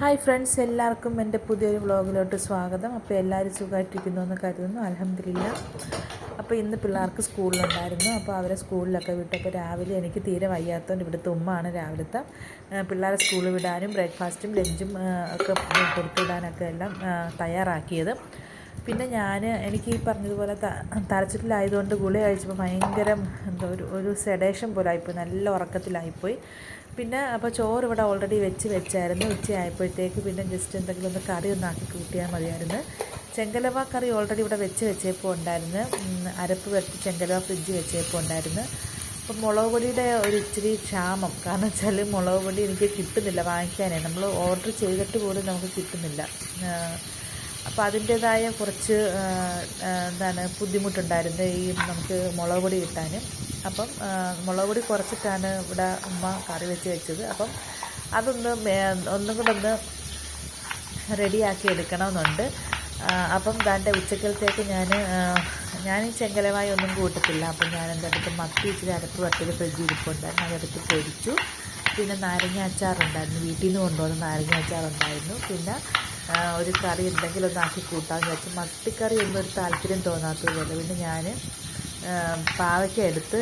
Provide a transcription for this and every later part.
Hi friends എല്ലാവർക്കും എന്റെ പുതിയൊരു വ്ളോഗിലോട്ട് സ്വാഗതം. അപ്പോൾ എല്ലാവരും സുഖമായിട്ടിരിക്കുന്നു എന്ന് കരുതുന്നു. അലഹമില്ല അപ്പോൾ ഇന്ന് പിള്ളേർക്ക് സ്കൂളിലുണ്ടായിരുന്നു. അപ്പോൾ അവരെ സ്കൂളിലൊക്കെ വിട്ടപ്പോൾ രാവിലെ എനിക്ക് തീരെ വയ്യാത്തതുകൊണ്ട് ഇവിടുത്തെ ഉമ്മാണ് രാവിലത്തെ. പിള്ളേരെ സ്കൂളിൽ വിടാനും ബ്രേക്ക്ഫാസ്റ്റും ലഞ്ചും ഒക്കെ കൊടുത്തു വിടാനൊക്കെ എല്ലാം തയ്യാറാക്കിയത്. പിന്നെ ഞാൻ എനിക്ക് ഈ പറഞ്ഞതുപോലെ തലച്ചിട്ടിലായതുകൊണ്ട് ഗുളിക കഴിച്ചപ്പോൾ ഭയങ്കര എന്തോ ഒരു ഒരു സെഡേഷൻ പോലെ ആയിപ്പോയി. നല്ല ഉറക്കത്തിലായിപ്പോയി. പിന്നെ അപ്പോൾ ചോറ് ഇവിടെ ഓൾറെഡി വെച്ച് വെച്ചായിരുന്നു. ഉച്ചയായപ്പോഴത്തേക്ക് പിന്നെ ജസ്റ്റ് എന്തെങ്കിലും ഒന്ന് കറി ഒന്ന് ആക്കി കൂട്ടിയാൽ മതിയായിരുന്നു. ചെങ്കലവ കറി ഓൾറെഡി ഇവിടെ വെച്ച് വെച്ചപ്പോൾ ഉണ്ടായിരുന്നു. അരപ്പ് വെച്ച് ചെങ്കലവ ഫ്രിഡ്ജ് വെച്ചപ്പോൾ ഉണ്ടായിരുന്നു. അപ്പം മുളക് പൊടിയുടെ ഒരു ഇച്ചിരി ക്ഷാമം. കാരണം വെച്ചാൽ മുളക് പൊടി എനിക്ക് കിട്ടുന്നില്ല വാങ്ങിക്കാനേ. നമ്മൾ ഓർഡർ ചെയ്തിട്ട് പോലും നമുക്ക് കിട്ടുന്നില്ല. അപ്പോൾ അതിന്റേതായ കുറച്ച് എന്താണ് ബുദ്ധിമുട്ടുണ്ടായിരുന്നു ഈ നമുക്ക് മുളക് പൊടി കിട്ടാനും. അപ്പം മുളക് പൊടി കുറച്ചിട്ടാണ് ഇവിടെ ഉമ്മ കറി വെച്ച് വെച്ചത്. അപ്പം അതൊന്ന് ഒന്നും കൂടെ ഒന്ന് റെഡിയാക്കി എടുക്കണമെന്നുണ്ട്. അപ്പം ദാന്റെ ഉച്ചക്കലത്തേക്ക് ഞാൻ ഞാൻ ഈ ചെങ്കലമായി ഒന്നും കൂട്ടത്തില്ല. അപ്പം ഞാൻ എന്റെ അടുത്ത് മത്തി ഇച്ചിരി അരപ്പ് വട്ടിൽ ഫ്രിഡ്ജിൽ ഇരിപ്പുണ്ടായിരുന്നു. അതെടുത്ത് പൊരിച്ചു. പിന്നെ നാരങ്ങ അച്ചാറുണ്ടായിരുന്നു. വീട്ടിൽ നിന്ന് കൊണ്ടുവന്ന നാരങ്ങ അച്ചാറുണ്ടായിരുന്നു. പിന്നെ ഒരു കറി ഉണ്ടെങ്കിൽ ഒന്ന് ആക്കി കൂട്ടാമെന്ന് വെച്ച് മത്തിക്കറി ഒരു താല്പര്യം തോന്നാത്തതുപോലെ. പിന്നെ ഞാൻ പാവയ്ക്ക എടുത്ത്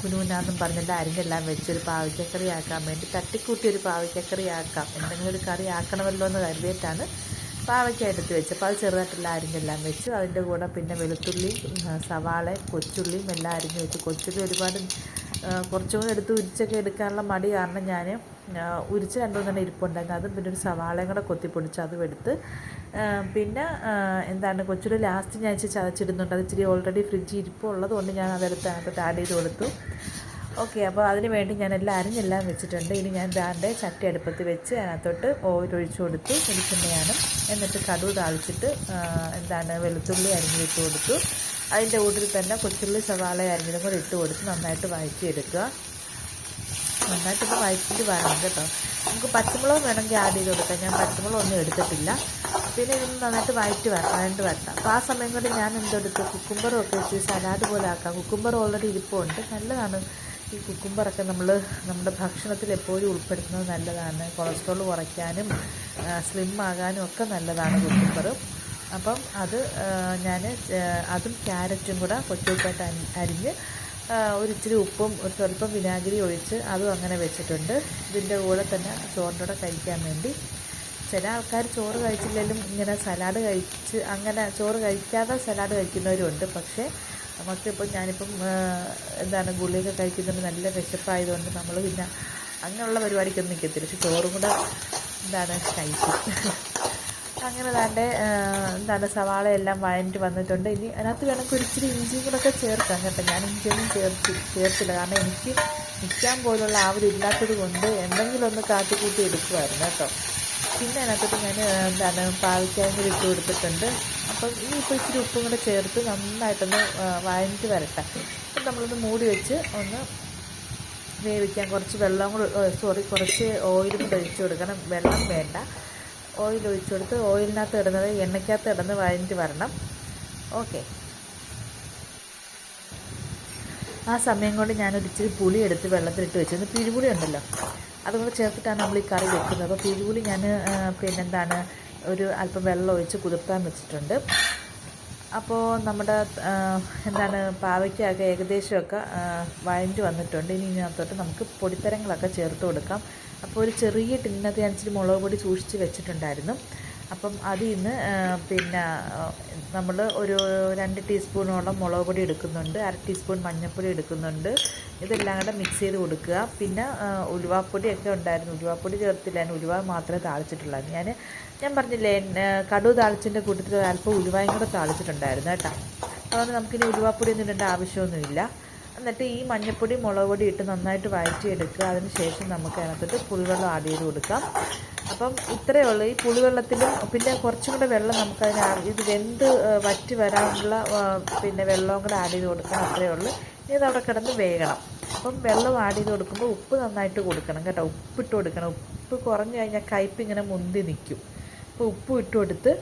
കുനുകുനാന്നും പറഞ്ഞിട്ട് അരിഞ്ഞെല്ലാം വെച്ചൊരു പാവയ്ക്കക്കറി ആക്കാൻ വേണ്ടി തട്ടിക്കൂട്ടി ഒരു പാവയ്ക്കക്കറി ആക്കാം. എന്തെങ്കിലും ഒരു കറി ആക്കണമല്ലോ എന്ന് കരുതിയിട്ടാണ് പാവയ്ക്ക എടുത്ത് വെച്ച് അപ്പോൾ അത് ചെറുതായിട്ടുള്ള അരിഞ്ഞെല്ലാം വെച്ചു. അതിന്റെ കൂടെ പിന്നെ വെളുത്തുള്ളി സവാള കൊച്ചുള്ളിയും എല്ലാം അരിഞ്ഞ് വെച്ചു. കൊച്ചുള്ളി ഒരുപാട് കുറച്ചും കൂടി എടുത്ത് ഉരിച്ചൊക്കെ എടുക്കാനുള്ള മടി കാരണം ഞാൻ ഉരിച്ച് രണ്ടുമൂന്നെണ്ണം ഇരിപ്പുണ്ടായിരുന്നു. അതും പിന്നെ ഒരു സവാളയും കൂടെ കൊത്തിപ്പൊടിച്ച് അതും എടുത്ത് പിന്നെ എന്താണ് കൊച്ചൊരു ലാസ്റ്റ് ഞാൻ ഇച്ചിരി ചതച്ചിടുന്നുണ്ട്. അത് ഇച്ചിരി ഓൾറെഡി ഫ്രിഡ്ജിൽ ഇരിപ്പുള്ളത് കൊണ്ട് ഞാൻ അതെടുത്ത് അതിനകത്ത് ആഡ് ചെയ്ത് കൊടുത്തു. ഓക്കെ അപ്പോൾ അതിന് വേണ്ടി ഞാൻ എല്ലാം അരിഞ്ഞെല്ലാം വെച്ചിട്ടുണ്ട്. ഇനി ഞാൻ ദാന്റെ ചട്ടി അടുപ്പത്ത് വെച്ച് അതിനകത്തോട്ട് ഓയിൽ ഒഴിച്ചു കൊടുത്തു. വെളിച്ചെണ്ണയാണ്. എന്നിട്ട് കടുവ് താളിച്ചിട്ട് എന്താണ് വെളുത്തുള്ളി അരിഞ്ഞിട്ട് കൊടുത്തു. അതിന്റെ കൂട്ടിൽ തന്നെ കൊച്ചുള്ളി സവാള അരിഞ്ഞതും കൂടെ ഇട്ട് കൊടുത്ത് നന്നായിട്ട് വഴറ്റിയെടുക്കുക. നന്നായിട്ടൊന്ന് വഴറ്റിട്ട് വരണം കേട്ടോ. നമുക്ക് പച്ചമുളക് വേണമെങ്കിൽ ആഡ് ചെയ്ത് കൊടുക്കാം ഞാൻ പച്ചമുളക് ഒന്നും എടുത്തിട്ടില്ല. പിന്നെ ഇതിന് നന്നായിട്ട് വഴറ്റി വരണം വഴണ്ട് വരണം അപ്പോൾ ആ സമയം കൊണ്ട് ഞാൻ എന്തെടുത്തു കുക്കുംബറും ഒക്കെ വെച്ച് സലാഡ് പോലെ ആക്കാം. കുക്കുംബർ ഓൾറെഡി ഇരിപ്പുണ്ട്. നല്ലതാണ്. ഈ കുക്കുംബറൊക്കെ നമ്മൾ നമ്മുടെ ഭക്ഷണത്തിൽ എപ്പോഴും ഉൾപ്പെടുത്തുന്നത് നല്ലതാണ്. കൊളസ്ട്രോൾ കുറയ്ക്കാനും സ്ലിം ആകാനും ഒക്കെ നല്ലതാണ് കുക്കുംബർ അപ്പം അത് ഞാൻ അതും ക്യാരറ്റും കൂടെ അരി- അരിഞ്ഞ് ഒരു ഇച്ചിരി ഉപ്പും ഒരു സ്വല്പം വിനാഗിരി ഒഴിച്ച് അതും അങ്ങനെ വെച്ചിട്ടുണ്ട്. ഇതിന്റെ കൂടെ തന്നെ ചോറിന്റെ കൂടെ കഴിക്കാൻ വേണ്ടി. ചില ആൾക്കാർ ചോറ് കഴിച്ചില്ലെങ്കിലും ഇങ്ങനെ സലാഡ് കഴിച്ച് അങ്ങനെ ചോറ് കഴിക്കാതെ സലാഡ് കഴിക്കുന്നവരുണ്ട്. പക്ഷേ നമുക്കിപ്പം ഞാനിപ്പം എന്താണ് ഗുളിയൊക്കെ കഴിക്കുന്നുണ്ട് നല്ല വിശപ്പായതുകൊണ്ട് നമ്മൾ പിന്നെ അങ്ങനെയുള്ള പരിപാടിക്കൊന്നും നിൽക്കത്തില്ല. പക്ഷെ ചോറും കൂടെ എന്താണ് കഴിക്കും. അങ്ങനെ താന്റെ എന്താണ് സവാള എല്ലാം വഴഞ്ഞിട്ട് വന്നിട്ടുണ്ട്. ഇനി അതിനകത്ത് വേണമെങ്കിൽ ഒരിച്ചിരി ഇഞ്ചിയും കൂടെയൊക്കെ ചേർക്കാം കേട്ടോ. ഞാൻ ഇഞ്ചിയൊന്നും ചേർത്തി ചേർത്തില്ല. കാരണം എനിക്ക് നിൽക്കാൻ പോലുള്ള ആവതില്ലാത്തത് കൊണ്ട് എന്തെങ്കിലും ഒന്ന് കാട്ടിക്കൂട്ടി എടുക്കുമായിരുന്നു കേട്ടോ. പിന്നെ അതിനകത്തോട്ട് ഞാൻ എന്താണ് പാവയ്ക്കായും ഇട്ട് കൊടുത്തിട്ടുണ്ട്. അപ്പം ഇനിയിപ്പോൾ ഇച്ചിരി ഉപ്പും കൂടെ ചേർത്ത് നന്നായിട്ടൊന്ന് വഴഞ്ഞിട്ട് വരട്ടെ. അപ്പം നമ്മളൊന്ന് മൂടി വെച്ച് ഒന്ന് വേവിക്കാൻ കുറച്ച് വെള്ളം കൂടെ സോറി കുറച്ച് ഓയിലും കൂടെ ഒഴിച്ച് കൊടുക്കണം. വെള്ളം വേണ്ട. ഓയിൽ ഒഴിച്ചു കൊടുത്ത് ഓയിലിനകത്ത് ഇടുന്നത് എണ്ണയ്ക്കകത്ത് ഇടന്ന് വഴഞ്ഞിട്ട് വരണം. ഓക്കെ. ആ സമയം കൊണ്ട് ഞാനൊരു ഇച്ചിരി പുളി എടുത്ത് വെള്ളത്തിലിട്ട് വെച്ചിരുന്നു. പിഴിപുളി ഉണ്ടല്ലോ. അതുകൊണ്ട് ചേർത്തിട്ടാണ് നമ്മൾ ഈ കറി വെക്കുന്നത്. അപ്പോൾ പിഴിപുളി ഞാൻ പിന്നെന്താണ് ഒരു അല്പം വെള്ളം ഒഴിച്ച് കുതിർത്താൻ വെച്ചിട്ടുണ്ട്. അപ്പോൾ നമ്മുടെ എന്താണ് പാവയ്ക്കൊക്കെ ഏകദേശമൊക്കെ വഴഞ്ഞു വന്നിട്ടുണ്ട്. ഇനി ഇതിനകത്തോട്ട് നമുക്ക് പൊടിത്തരങ്ങളൊക്കെ ചേർത്ത് കൊടുക്കാം. അപ്പോൾ ഒരു ചെറിയ ടിന്നകത്ത് ഞാൻ മുളക് പൊടി സൂക്ഷിച്ച് വെച്ചിട്ടുണ്ടായിരുന്നു. അപ്പം അതിൽ നിന്ന് പിന്നെ നമ്മൾ ഒരു രണ്ട് ടീസ്പൂണോളം മുളക് പൊടി എടുക്കുന്നുണ്ട് അര ടീസ്പൂൺ മഞ്ഞൾപ്പൊടി എടുക്കുന്നുണ്ട്. ഇതെല്ലാം കൂടെ മിക്സ് ചെയ്ത് കൊടുക്കുക. പിന്നെ ഉലുവാപ്പൊടിയൊക്കെ ഉണ്ടായിരുന്നു. ഉലുവാപ്പൊടി ചേർത്തില്ല. ഞാൻ ഉലുവ മാത്രമേ താളിച്ചിട്ടുള്ളായിരുന്നു. ഞാൻ ഞാൻ പറഞ്ഞില്ലേ കടു കടുവ് താളിച്ചതിന്റെ കൂട്ടത്തിൽ അല്പം ഉലുവായും കൂടെ താളിച്ചിട്ടുണ്ടായിരുന്നു കേട്ടോ. അതുകൊണ്ട് നമുക്കിനി ഉലുവാപ്പൊടി ഒന്നും ഇടേണ്ട ആവശ്യമൊന്നുമില്ല. എന്നിട്ട് ഈ മഞ്ഞപ്പൊടി മുളക് പൊടി ഇട്ട് നന്നായിട്ട് വഴറ്റിയെടുക്കുക. അതിന് ശേഷം നമുക്ക് അതിനകത്തോട്ട് പുളിവെള്ളം ആഡ് ചെയ്ത് കൊടുക്കാം. അപ്പം ഇത്രയേ ഉള്ളൂ. ഈ പുളിവെള്ളത്തിലും പിന്നെ കുറച്ചും കൂടെ വെള്ളം നമുക്ക് അതിന് ഇത് വെന്ത് വറ്റി വരാനുള്ള പിന്നെ വെള്ളവും കൂടെ ആഡ് ചെയ്ത് കൊടുക്കണം. അത്രയേ ഉള്ളൂ. ഇനി ഇത് അവിടെ കിടന്ന് വേകണം. അപ്പം വെള്ളം ആഡ് ചെയ്ത് കൊടുക്കുമ്പോൾ ഉപ്പ് നന്നായിട്ട് കൊടുക്കണം കേട്ടോ. ഉപ്പിട്ട് കൊടുക്കണം. ഉപ്പ് കുറഞ്ഞു കഴിഞ്ഞാൽ കയ്പ്പ് ഇങ്ങനെ മുന്തി നിൽക്കും. അപ്പോൾ ഉപ്പ് ഇട്ട് കൊടുത്ത്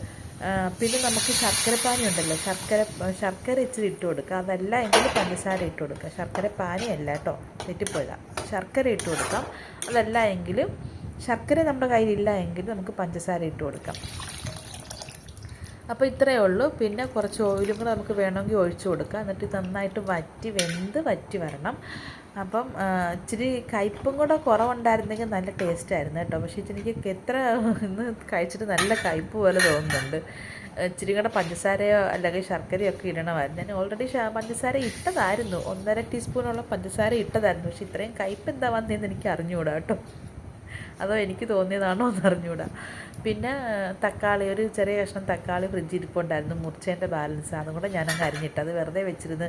പിന്നെ നമുക്ക് ശർക്കരപ്പാനി ഉണ്ടല്ലോ ശർക്കര ശർക്കര ഇച്ചിരി ഇട്ട് കൊടുക്കുക അതല്ല എങ്കിൽ പഞ്ചസാര ഇട്ട് കൊടുക്കുക ശർക്കര പാനി അല്ല കേട്ടോ. തെറ്റിപ്പോയില്ല ശർക്കര ഇട്ട് കൊടുക്കാം. അതല്ല എങ്കിലും ശർക്കര നമ്മുടെ കയ്യിലില്ല എങ്കിൽ നമുക്ക് പഞ്ചസാര ഇട്ട് കൊടുക്കാം. അപ്പോൾ ഇത്രയേ ഉള്ളൂ. പിന്നെ കുറച്ച് ഓയിലും കൂടെ നമുക്ക് വേണമെങ്കിൽ ഒഴിച്ചു കൊടുക്കാം. എന്നിട്ട് നന്നായിട്ട് വറ്റി വെന്ത് വറ്റി വരണം. അപ്പം ഇച്ചിരി കയ്പും കൂടെ കുറവുണ്ടായിരുന്നെങ്കിൽ നല്ല ടേസ്റ്റ് ആയിരുന്നു കേട്ടോ. പക്ഷേ എനിക്ക് എത്ര ഇന്ന് കഴിച്ചിട്ട് നല്ല കയ്പ് പോലെ തോന്നുന്നുണ്ട്. ഇച്ചിരി കൂടെ പഞ്ചസാരയോ അല്ലെങ്കിൽ ശർക്കരയോ ഒക്കെ ഇടണമായിരുന്നു. ഞാൻ ഓൾറെഡി പഞ്ചസാര ഇട്ടതായിരുന്നു. ഒന്നര ടീസ്പൂണോളം പഞ്ചസാര ഇട്ടതായിരുന്നു. പക്ഷേ ഇത്രയും കയ്പ് എന്താ വന്നതെന്ന് എനിക്ക് അറിഞ്ഞുകൂടാ കേട്ടോ. അതോ എനിക്ക് തോന്നിയതാണോ എന്ന് അറിഞ്ഞൂടാ. പിന്നെ തക്കാളി ഒരു ചെറിയ കഷ്ണം തക്കാളി ഫ്രിഡ്ജിൽ ഇരിപ്പുണ്ടായിരുന്നു. മുറിച്ചതിന്റെ ബാലൻസ് അതും കൂടെ ഞാൻ അങ്ങ് അരിഞ്ഞിട്ട് അത് വെറുതെ വെച്ചിരുന്ന്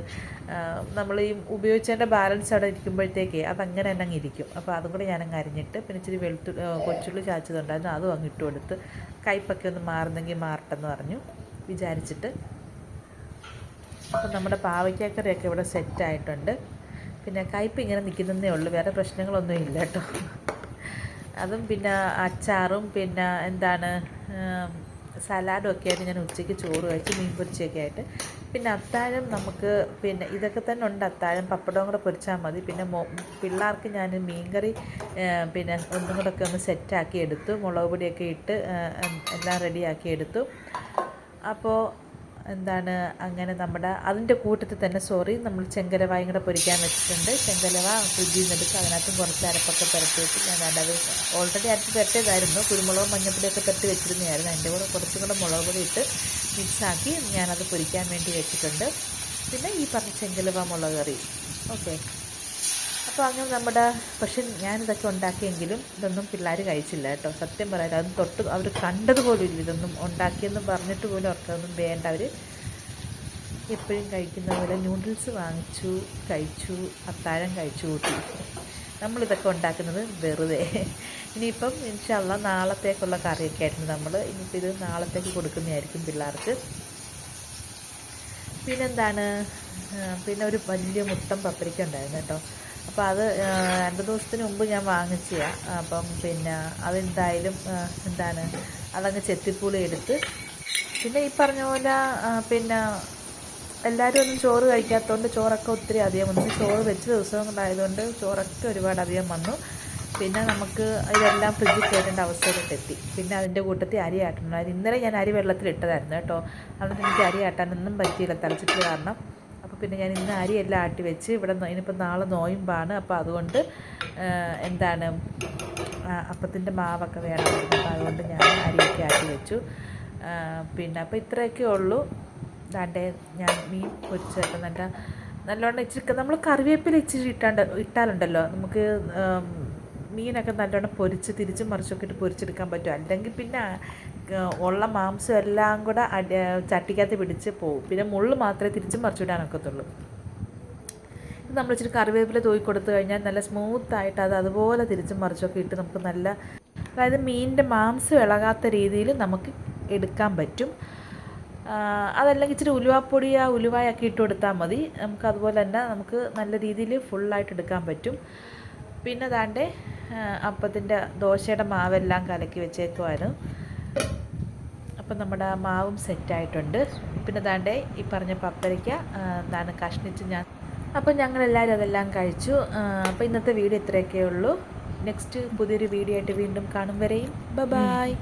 നമ്മൾ ഈ ഉപയോഗിച്ചതിന്റെ ബാലൻസ് അവിടെ ഇരിക്കുമ്പോഴത്തേക്ക് അതങ്ങനെ തന്നെ അങ്ങ് ഇരിക്കും. അപ്പോൾ അതും കൂടെ ഞാനങ്ങ് അരിഞ്ഞിട്ട് പിന്നെ ഇച്ചിരി വെളുത്തു കൊച്ചുള്ളി ചാച്ചതുണ്ടായിരുന്നു. അതും അങ്ങ് ഇട്ട് കൊടുത്ത് കയ്പൊക്കെ ഒന്ന് മാറുന്നെങ്കിൽ മാറട്ടെന്ന് പറഞ്ഞു. വിചാരിച്ചിട്ട് അപ്പം നമ്മുടെ പാവയ്ക്കാക്കറിയൊക്കെ ഇവിടെ സെറ്റായിട്ടുണ്ട് പിന്നെ കയ്പ് ഇങ്ങനെ നിൽക്കുന്നതേ ഉള്ളൂ. വേറെ പ്രശ്നങ്ങളൊന്നും ഇല്ല കേട്ടോ. അതും പിന്നെ അച്ചാറും പിന്നെ എന്താണ് സലാഡും ഒക്കെ ആയിട്ട് ഞാൻ ഉച്ചയ്ക്ക് ചോറ് കഴിച്ച് മീൻ പൊരിച്ചൊക്കെ ആയിട്ട്. പിന്നെ അത്താഴം നമുക്ക് പിന്നെ ഇതൊക്കെ തന്നെ ഉണ്ട് അത്താഴം. പപ്പടവും കൂടെ പൊരിച്ചാൽ മതി. പിന്നെ മോ പിള്ളേർക്ക് ഞാൻ മീൻകറി പിന്നെ ഒന്നും കൂടെ ഒക്കെ ഒന്ന് സെറ്റാക്കി എടുത്തു. മുളക് പൊടിയൊക്കെ ഇട്ട് എല്ലാം റെഡിയാക്കി എടുത്തു. അപ്പോൾ എന്താണ് അങ്ങനെ നമ്മുടെ അതിന്റെ കൂട്ടത്തിൽ തന്നെ സോറി നമ്മൾ ചെങ്കലവായും കൂടെ പൊരിക്കാൻ വെച്ചിട്ടുണ്ട്. ചെങ്കലവ ഫ്രിഡ്ജിൽ നിന്ന് എടുത്ത് അതിനകത്തും കുറച്ച് അരപ്പൊക്കെ പുരട്ടി വെച്ച് ഞാൻ അത് ഓൾറെഡി അരച്ച് പുരട്ടിയതായിരുന്നു. കുരുമുളകും മഞ്ഞപ്പൊടിയൊക്കെ പുരട്ടി വെച്ചിരുന്നതായിരുന്നു. അതിന്റെ കൂടെ കുറച്ചും കൂടെ മുളക് പൊടി ഇട്ട് മിക്സാക്കി ഞാനത് പൊരിക്കാൻ വേണ്ടി വെച്ചിട്ടുണ്ട്. പിന്നെ ഈ പറഞ്ഞ ചെങ്കലവ മുളക് കറി. ഓക്കെ അപ്പോൾ നമ്മുടെ പക്ഷെ ഞാനിതൊക്കെ ഉണ്ടാക്കിയെങ്കിലും ഇതൊന്നും പിള്ളേർ കഴിച്ചില്ല കേട്ടോ. സത്യം പറയാൻ അതൊന്നും തൊട്ട് അവർ കണ്ടതുപോലും ഇല്ല. ഇതൊന്നും ഉണ്ടാക്കിയെന്ന് പറഞ്ഞിട്ട് പോലും അവർക്കതൊന്നും വേണ്ട. അവർ എപ്പോഴും കഴിക്കുന്ന പോലെ നൂഡിൽസ് വാങ്ങിച്ചു കഴിച്ചു അത്താഴം കഴിച്ചു കൂട്ടി. നമ്മളിതൊക്കെ ഉണ്ടാക്കുന്നത് വെറുതെ. ഇനിയിപ്പം ഇൻഷല്ല നാളത്തേക്കുള്ള കറിയൊക്കെ ആയിരുന്നു നമ്മൾ ഇനിയിപ്പോൾ ഇത് നാളത്തേക്ക് കൊടുക്കുന്നതായിരിക്കും പിള്ളേർക്ക്. പിന്നെന്താണ്? പിന്നെ ഒരു വലിയ മുട്ടൻ പപ്പരിക്ക ഉണ്ടായിരുന്നു കേട്ടോ. അപ്പോൾ അത് രണ്ട് ദിവസത്തിന് മുമ്പ് ഞാൻ വാങ്ങിച്ചതാണ് അപ്പം പിന്നെ അതെന്തായാലും എന്താണ് അതങ്ങ് ചെത്തിപ്പൂളി എടുത്ത്. പിന്നെ ഈ പറഞ്ഞ പോലെ പിന്നെ എല്ലാവരും ഒന്നും ചോറ് കഴിക്കാത്തതുകൊണ്ട് ചോറൊക്കെ ഒത്തിരി അധികം വന്നു. ചോറ് വെച്ച ദിവസം കൊണ്ടായതുകൊണ്ട് ചോറൊക്കെ ഒരുപാട് അധികം വന്നു. പിന്നെ നമുക്ക് ഇതെല്ലാം ഫ്രിഡ്ജിൽ കയറ്റേണ്ട അവസ്ഥയിലോട്ട് എത്തി. പിന്നെ അതിന്റെ കൂട്ടത്തിൽ അരി ആട്ടണമായിരുന്നു ഇന്നലെ ഞാൻ അരി വെള്ളത്തിലിട്ടതായിരുന്നു കേട്ടോ. അതുകൊണ്ട് എനിക്ക് അരി ആട്ടാനൊന്നും പറ്റിയില്ല തളിച്ചിട്ട് കാരണം. പിന്നെ ഞാൻ ഇന്ന് അരിയെല്ലാം ആട്ടി വെച്ച് ഇവിടെ ഇനിയിപ്പോൾ നാളെ നോയമ്പാണ്. അപ്പോൾ അതുകൊണ്ട് എന്താണ് അപ്പത്തിന്റെ മാവൊക്കെ വേണമായിരുന്നു അപ്പോൾ അതുകൊണ്ട് ഞാൻ അരിയൊക്കെ ആട്ടി വെച്ചു. പിന്നെ അപ്പോൾ ഇത്രയൊക്കെ ഉള്ളൂ. ദാണ്ടേ ഞാൻ മീൻ പൊരിച്ചൊക്കെ നല്ല നല്ലോണം ഇച്ചിരി നമ്മൾ കറിവേപ്പില ഇച്ചിരി ഇട്ടാണ്ട് ഇട്ടാലുണ്ടല്ലോ. നമുക്ക് മീനൊക്കെ നല്ലോണം പൊരിച്ച് തിരിച്ചും മറിച്ചൊക്കെ ഇട്ട് പൊരിച്ചെടുക്കാൻ പറ്റും. അല്ലെങ്കിൽ പിന്നെ ഉള്ള മാംസം എല്ലാം കൂടെ അടി ചട്ടിക്കകത്ത് പിടിച്ച് പോകും പിന്നെ മുള്ളു മാത്രമേ തിരിച്ചും മറിച്ചിടാനൊക്കത്തുള്ളൂ. ഇത് നമ്മൾ ഇച്ചിരി കറിവേപ്പില തൂക്കി കൊടുത്തു കഴിഞ്ഞാൽ നല്ല സ്മൂത്തായിട്ട് അത് അതുപോലെ തിരിച്ചും മറിച്ചൊക്കെ ഇട്ട് നമുക്ക് നല്ല അതായത് മീനിന്റെ മാംസം ഇളകാത്ത രീതിയിൽ നമുക്ക് എടുക്കാൻ പറ്റും. അതല്ലെങ്കിൽ ഇച്ചിരി ഉലുവാപ്പൊടി ആ ഉലുവായൊക്കെ ഇട്ട് കൊടുത്താൽ മതി. നമുക്ക് അതുപോലെ തന്നെ നമുക്ക് നല്ല രീതിയിൽ ഫുള്ളായിട്ട് എടുക്കാൻ പറ്റും. പിന്നെ താണ്ടേ അപ്പത്തിന്റെ ദോശയുടെ മാവെല്ലാം കലക്കി വെച്ചേക്കുമായിരുന്നു അപ്പം നമ്മുടെ മാവും സെറ്റായിട്ടുണ്ട്. പിന്നെ ദാണ്ടെ ഈ പറഞ്ഞ പപ്പരയ്ക്ക എന്താണ് കഷ്ണിച്ച് ഞാൻ അപ്പം ഞങ്ങളെല്ലാവരും അതെല്ലാം കഴിച്ചു. അപ്പം അപ്പോൾ ഇന്നത്തെ വീഡിയോ ഇത്രയൊക്കെ ഉള്ളൂ. നെക്സ്റ്റ് പുതിയൊരു വീഡിയോ ആയിട്ട് വീണ്ടും കാണും വരെയും. ബ ബായ്